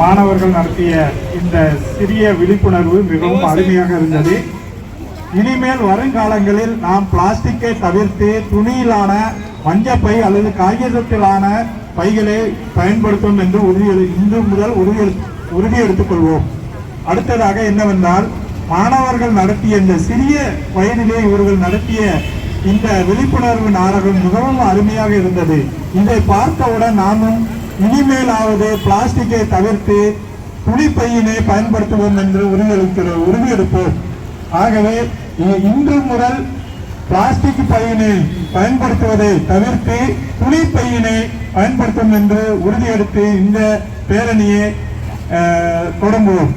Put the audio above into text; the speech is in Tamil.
மாணவர்கள் நடத்திய இந்த சிறிய விழிப்புணர்வு மிகவும் அருமையாக இருந்தது. இனிமேல் வருங்காலங்களில் நாம் பிளாஸ்டிக்கை தவிர்த்து துணியிலான மஞ்சப்பை அல்லது காகிதத்திலான பைகளை பயன்படுத்தும் என்று உறுதி இன்று முதல் உறுதி உறுதி கொள்வோம். அடுத்ததாக என்னவென்றால் மாணவர்கள் நடத்திய இந்த சிறிய வயதிலே இவர்கள் நடத்திய இந்த விழிப்புணர்வு நாடகம் மிகவும் அருமையாக இருந்தது. இதை பார்த்தவுடன் நாமும் இனிமேலாவது பிளாஸ்டிக்கை தவிர்த்து துணிப்பையினை பயன்படுத்துவோம் என்று உறுதியளிக்கிறோம் உறுதியெடுப்போம் ஆகவே இன்று முதல் பிளாஸ்டிக் பையினை பயன்படுத்துவதை தவிர்த்து துணி பையினை பயன்படுத்தும் என்று உறுதியெடுத்து இந்த பேரணியை அஹ், தொடங்குவோம்.